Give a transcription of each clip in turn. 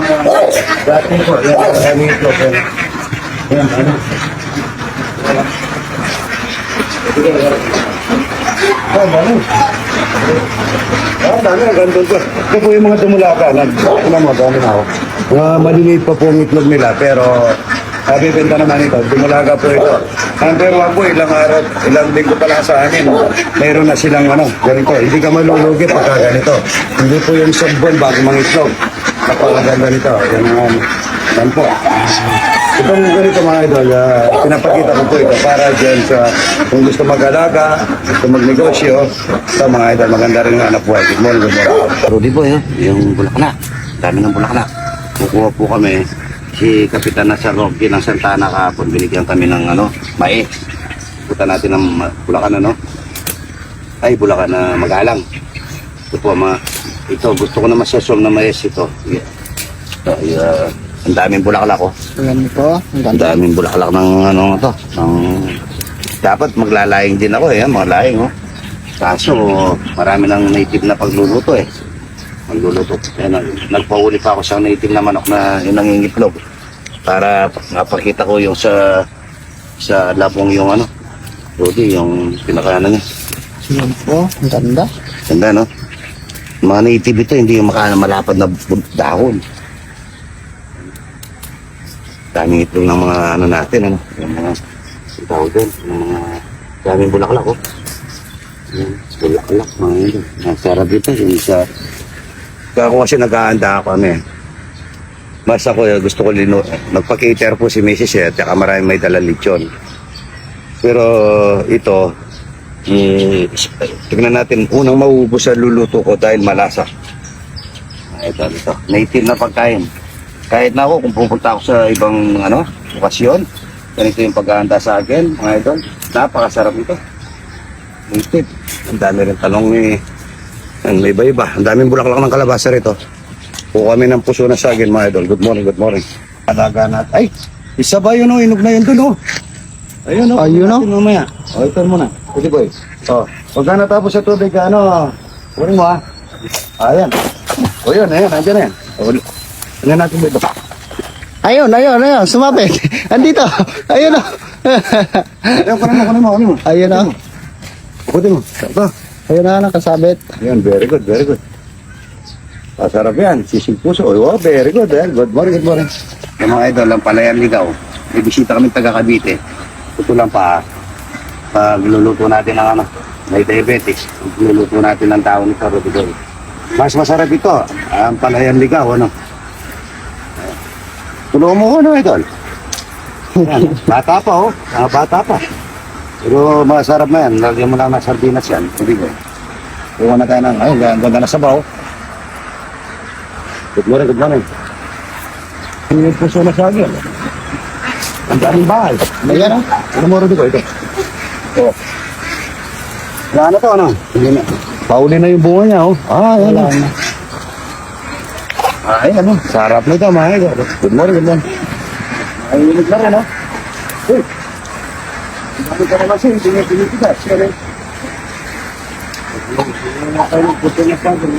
mga dati po, yan, marami ito. Yan, ano. Ah, dami. Ah, dami, ganda ko. Ito po yung mga tumulaka. Nag, ano mo, dami na ako. Mga maliliit pa po ang itlog nila, pero sabi benta naman ito, dumulaga po ito. Ang pero po, ilang araw, ilang linggo pa lang sa amin, mayroon na silang ano, ganito. Hindi ka malulugi pagka ganito. Hindi po yung sabbon bago mangitlog. Napakaganda nito. Yan ang yan po. Itong ganito mga idol, ah, pinapakita ko po ito para dyan sa kung gusto mag-alaga, gusto magnegosyo, sa mga idol, maganda rin nga anak buhay. Good morning, good morning. Rudy po yun, yung bulaklak. Dami ng bulaklak. Kukuha po kami. Si Kapitan na sa Rocky ng Santana kahapon, binigyan kami ng ano, mae. Puta natin ng bulakan ano. Ay, bulakan na magalang. Ito po, mga, ito, gusto ko na masasom na mais ito. Yeah. Ito, yeah. ang daming bulaklak ko. Ayan po. Ang daming bulaklak ng ano to. Ng, dapat maglalaying din ako eh, mga laying oh. Kaso, marami ng native na pagluluto eh. Magluluto. Yan, nagpahuli pa ako sa native na manok na yung nangingitlog. Para mapakita ko yung sa sa labong yung ano. Rudy, yung pinakaano niya. Ayan po. Ang ganda. Ganda no? Mga native ito, hindi yung malapad na dahon. Daming itlog ng mga ano natin, ano? Yung mga tawag doon, yung mga daming bulaklak, oh. Yung bulaklak, mga yun. Ang sarap ito, yung sa... Ako kasi nag-aanda ako kami. Mas ako, eh, gusto ko lino, nagpa-cater po si Mrs. eh, at saka marami may dala lechon. Pero ito, eh, tignan natin, unang mauubos sa luluto ko dahil malasa. Ito, ito. Native na pagkain. Kahit na ako, kung pupunta ako sa ibang ano, okasyon, ganito yung paghahanda sa akin, mga idol. Napakasarap ito. Native. Ang dami rin talong ni ang may iba-iba. Ang daming bulaklak ng kalabasa rito. Po kami ng puso na sa akin, mga idol. Good morning, good morning. Alaga natin. Ay, isa ba yun, oh? Inog na yun dun, oh. Ayun, oh. Ayun, oh. Natin Mamaya. O, ito muna. Pwede boy. O, pagka natapos sa tubig, ano, kunin mo, ha. Ayan. O, yun, ayan, andyan na yan. O, ano natin dito? Ayun, ayun, ayun. Sumapit. Andito. Ayun o. Ayun, kunin mo, kunin mo, kunin mo. Ayun o. Kunin mo. Ito. Ayun na, nakasabit. Ayan, very good, very good. Masarap yan. Sisig puso. Oh, very good. Eh. Good morning, good morning. Yung mga idol, ang palayan ligaw. May bisita kami taga Cavite. Ito lang pa. Pag luluto natin ng ano, may diabetes. Luluto natin ng tao ni Carodigoy. Mas masarap ito. Ang palayan ligaw, ano. Tulungan mo ko, no, idol? Yan. Bata pa, oh. Ah, bata pa. Pero masarap na yan. Lagyan mo lang ng sardinas yan. Hindi ko. Iwan na tayo ng, ayun, ang ganda na sabaw. Good morning, good morning. Puso na sa akin. Ang daming bahay. Ayan o. Ano mo rin ko ito? Oh. Yan na to, ano? Hindi na. Pauli na yung bunga niya, oh. Ah, yan Wala na. Ay, ano? Sarap na ito, mga idol. Good morning, good morning. Ay, init na rin, no? Uy! Sabi ka naman siya, hindi niya pinitigas. Siya rin. Puto na sa akin.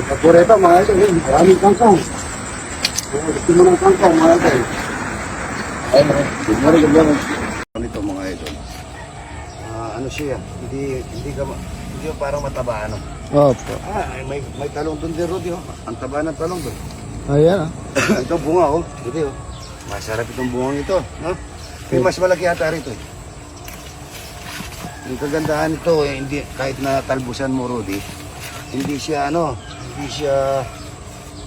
Ito po rito, mga eh. Maraming kangkong. Kangkong, mga idol. Ah, ano siya? Hindi, hindi ka, ma- hindi ka parang mataba, ano? Opo. Ah, ay, may, may talong doon din, Rudy, oh. Ang taba ng talong doon. Ayan o. ito bunga, oh. Ito, oh. Masarap itong bungang ito, no? May mas malaki yata rito, eh. Yung kagandahan nito, eh, hindi, kahit na talbusan mo, Rudy, hindi siya, ano, hindi siya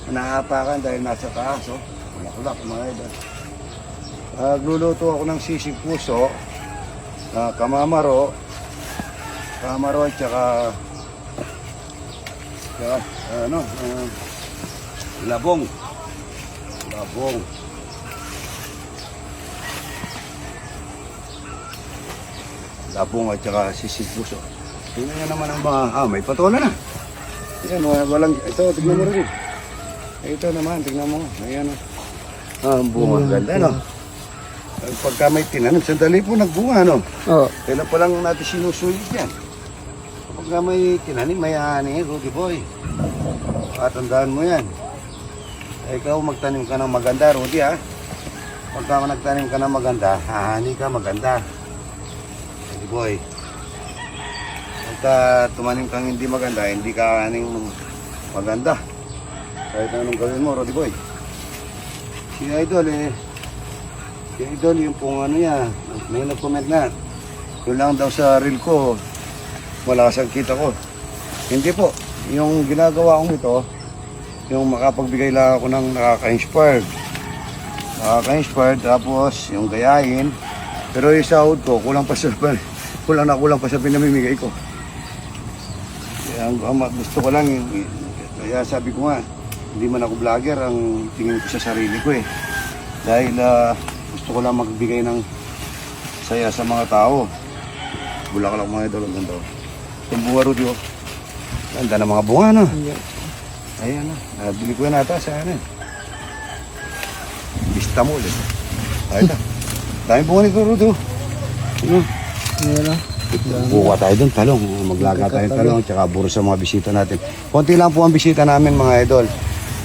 naapakan dahil nasa taas, oh. Malakulak, mga idol. Nagluluto ako ng sisig puso, na kamamaro, kamamaro at saka ano, ah, labong. Labong. Labong at saka sisig puso. Tingnan nyo naman ang mga, ah, may patola na. Yan, wa- walang, ito, tignan mo rin. Ito naman, tignan mo. Ayan, oh. Ah, ang bunga. Ganda, no? Pagka may tinanim, sandali po nagbunga, no? O. Kailan pa lang natin sinusulit yan. Kapag nga may tinanim, may ani, Rudy Boy. At tandaan mo yan. ikaw magtanim ka ng maganda, Rudy ha. Pagka nagtanim ka ng maganda, hahani ka maganda. Rudy boy. Pagka tumanim kang hindi maganda, hindi ka haning maganda. Kahit anong gawin mo, Rudy boy. Si Idol eh, si Idol yung pong ano niya, may nag-comment na. Yun lang daw sa reel ko, malakas ang kita ko. Hindi po, yung ginagawa kong ito, yung makapagbigay lang ako ng nakaka-inspired. Nakaka-inspired, tapos yung gayahin. Pero yung sahod ko, kulang pa sa, kulang na kulang pa sa pinamimigay ko. Kaya ang, ang gusto ko lang, kaya sabi ko nga, hindi man ako vlogger, ang tingin ko sa sarili ko eh. Dahil ah, gusto ko lang magbigay ng saya sa mga tao. Bulaklak mga idol, ang ganda. oh. Itong bunga ro, di oh. Ganda ng mga bunga, no? Ayan, no? Nabili ko na ata sa ano. eh. Vista Mall, eh. Ayun na. Daming bunga nito, Rudy, oh. Ano? Ayan na. Buka tayo doon, talong. Maglaga tayo ng talong, tsaka buro sa mga bisita natin. Konti lang po ang bisita namin, mga idol.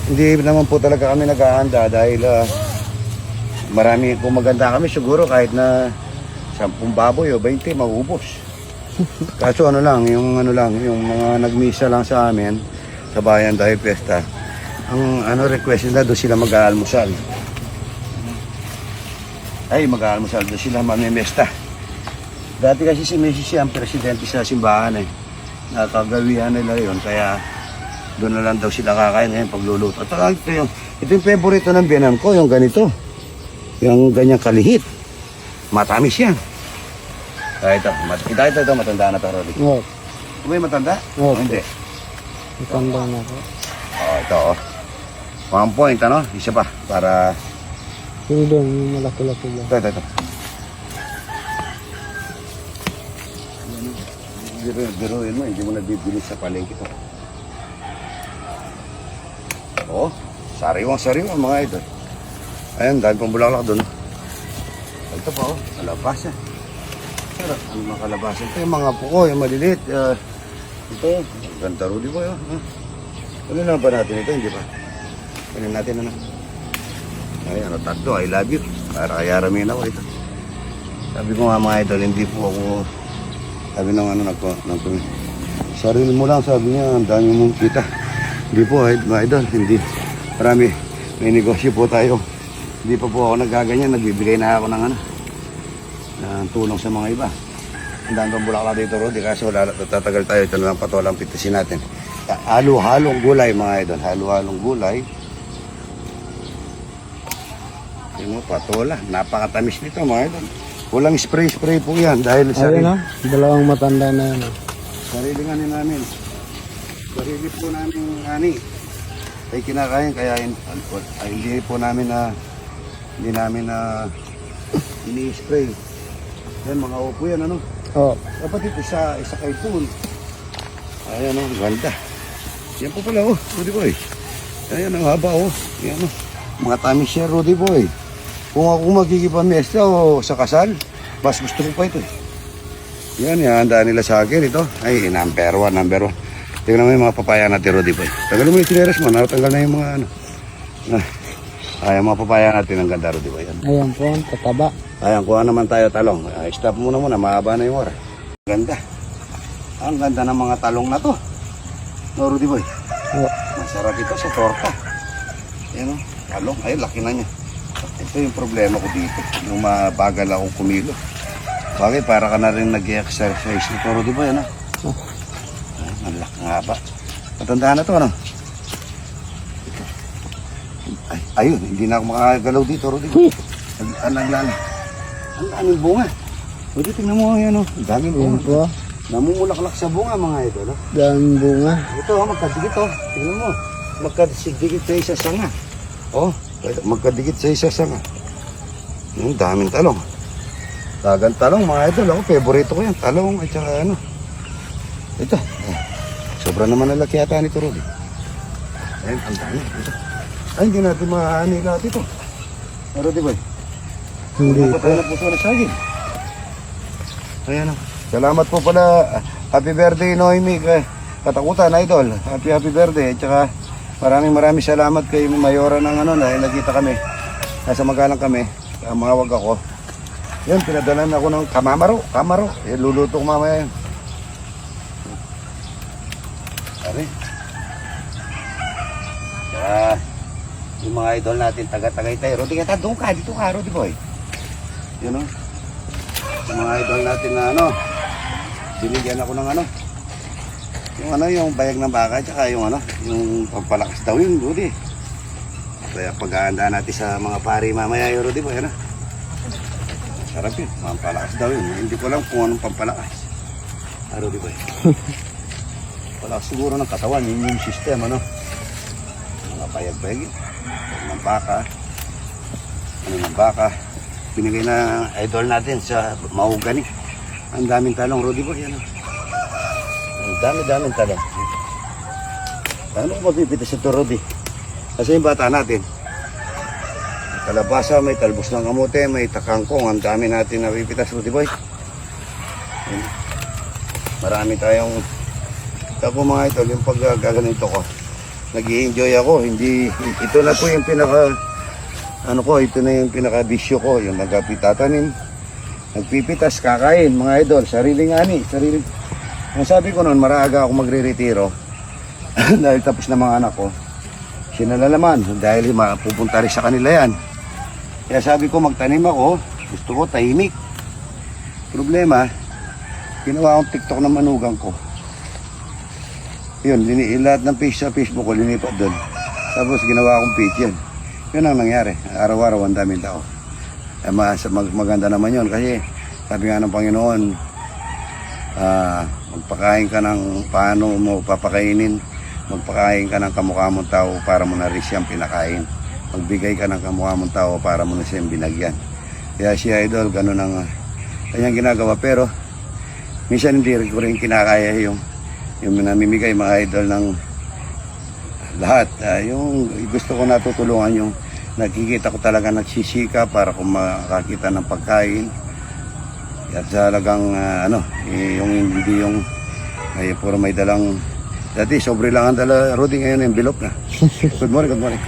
Hindi naman po talaga kami naghahanda dahil ah, marami kung maganda kami siguro kahit na 10 baboy o 20 maubos. Kaso ano lang, yung ano lang, yung mga nagmisa lang sa amin sa bayan dahil pesta. Ang ano request nila doon sila mag-aalmusal. Ay, mag-aalmusal doon sila mamimesta. Dati kasi si Messi siya ang presidente sa simbahan eh. Nakagawihan nila yon kaya doon na lang daw sila kakain ngayon pagluluto. At saka ito yung, ito yung favorito ng biyanan ko, yung ganito. Yung ganyang kalihit. Matamis yan. Ah, ito, mat kita ito, ito, matanda na to, Rolly. Oo. May matanda? Oo. O, hindi. Matanda na ako. Oh, ito, oh. One point, ano? Isa pa, para... Yung doon, yung malaki-laki lang. Ito, ito, ito. Biruin mo, hindi mo nabibili sa palengke to. Oh, sariwang sariwang mga idol. Ayan, dahil pang bulaklak doon. Ito pa oh, kalabasan. Sarap, ang mga kalabasan. Ito yung mga puko, yung maliliit. ah, ito, ganda rudi po yun. Huh? Ano na ba natin ito, hindi pa? Ano natin ano? Ay, ano, tatlo, I love you. Para kaya ramin ako ito. Sabi ko nga mga idol, hindi po ako sabi ng ano nagko nang sarili mo lang sabi niya ang dami mong kita hindi po mga idol hindi marami may negosyo po tayo hindi pa po ako nagaganyan nagbibigay na ako ng ano ng tulong sa mga iba ang dami pang bulaklak dito Rodi kaso wala tatagal tayo ito na lang patolang pitisin natin halo-halong gulay mga idol halo-halong gulay yun mo patola napakatamis nito mga idol walang spray-spray po yan dahil sa Ayun na. Dalawang matanda na yan. ah. Sarili nga ni namin. Sarili po namin ani. Ay kinakain kaya in, ay, hindi po namin na hindi namin na ini-spray. Yan mga upo yan ano. Oo. Dapat ito isa isa kay pool. Ayan oh, ganda. Yan po pala oh, Rudy boy. Ayan ang haba oh. Yan oh. Mga tamis siya Rudy boy. Kung ako magkikipamesta o sa kasal, mas gusto ko pa ito eh. Yan, ihanda nila sa akin ito. Ay, number one, number one. Tingnan mo yung mga papaya natin, Rudy Boy. Tanggalin mo yung sineres mo, natanggal na yung mga ano. Ah, ay, mga papaya natin, ang ganda, Rudy Boy. Yan. Ayan po, tataba. Ayan, kuha naman tayo talong. Ay, stop muna muna, mahaba na yung oras. Ganda. Ang ganda ng mga talong na to. No, Rudy Boy. Oo. Masarap ito sa torta. Yan o, talong. Ay, laki na niya. Ito yung problema ko dito. Yung mabagal akong kumilo. Bakit? Para ka na rin nag-exercise nito, Rudy Boy, ano? Oh. Ay, ang laki nga ba? Matandaan na to, ano? Ito. Ay, ayun, hindi na ako makagalaw dito, Rudy Boy. Ang ang naglala. Ang daming bunga. Rudy, tingnan mo yan, oh. Ang daming bunga. po. Namumulaklak sa bunga, mga ito, no? Daming bunga. Ito, oh, magkadikit, oh. Tingnan mo. Magkadikit sa isa sanga. Oh, magkadikit sa isa sanga. Yung daming talong. Dagang talong, mga idol. Ako, favorito ko yan. Talong at saka ano. Ito. Oh. Sobra naman ang laki yata nito, Rudy. Ayun, ang dami. Ay, hindi natin mahani lahat ito. Ah, Rudy, boy. Hindi po. tayo na puso na saging. Ayan o. Salamat po pala. Happy birthday, Noemi. Kay Katakutan, idol. Happy, happy birthday. At saka, Maraming maraming salamat kay Mayora ng ano dahil nagkita kami. Nasa magalang kami. Mawag ako. Yun, pinadalan ako ng kamamaro. Kamaro. Eh, luluto ko mamaya yun. Sabi. Kaya, yung mga idol natin, taga-tagaytay. Rodi, kata doon ka, dito ka, Rodi boy. Yun o. Yung mga idol natin na ano, binigyan ako ng ano, yung ano, yung bayag ng baka, tsaka yung ano, yung pampalakas daw yun, Rodi. Kaya paghahanda natin sa mga pari mamaya yung Rodi boy, ano. Sarap yun, pampalakas daw yun. Hindi ko lang kung anong pampalakas. Ah, Rodi boy. Wala siguro ng katawan, yun yung system, ano? Mga payag-payag. Ng baka. Ano ng baka. Binigay na idol natin sa mahugani. Ang daming talong, Rudy Boy, ano? Ang dami-daming talong. Ano ko mapipitas ito, Rudy? Kasi yung bata natin, kalabasa, may talbos ng kamote, may takangkong. Ang dami natin napipitas, Rudy Boy. Marami tayong ako mga idol, yung paggaganito ko, nag enjoy ako. Hindi, ito na po yung pinaka, ano ko, ito na yung pinaka bisyo ko. Yung nagpitatanim, nagpipitas, kakain, mga idol, sariling ani, sariling. Ang sabi ko noon, maraga ako magre-retiro. dahil tapos na mga anak ko. Sinalalaman, dahil mapupunta rin sa kanila yan. Kaya sabi ko, magtanim ako, gusto ko tahimik. Problema, ginawa akong TikTok na manugang ko. Yun, lini, lahat ng page sa Facebook ko, linipat doon. Tapos ginawa akong page yun. Yun ang nangyari. Araw-araw ang daming tao. Eh, mas, mag, maganda naman yun kasi sabi nga ng Panginoon, ah, magpakain ka ng paano mo papakainin, magpakain ka ng kamukha mong tao para mo na rin siyang pinakain. Magbigay ka ng kamukha mong tao para mo na siyang binagyan. Kaya si Idol, ganun ang ah, kanyang ginagawa. Pero, minsan hindi ko rin kinakaya yung yung namimigay mga idol ng lahat. Ah, yung gusto ko natutulungan yung nakikita ko talaga nagsisika para kung makakita ng pagkain. At talagang ah, ano, eh, yung hindi yung ay puro may dalang Dati, sobre lang ang dala, Rudy, ngayon envelope na. Good morning, good morning.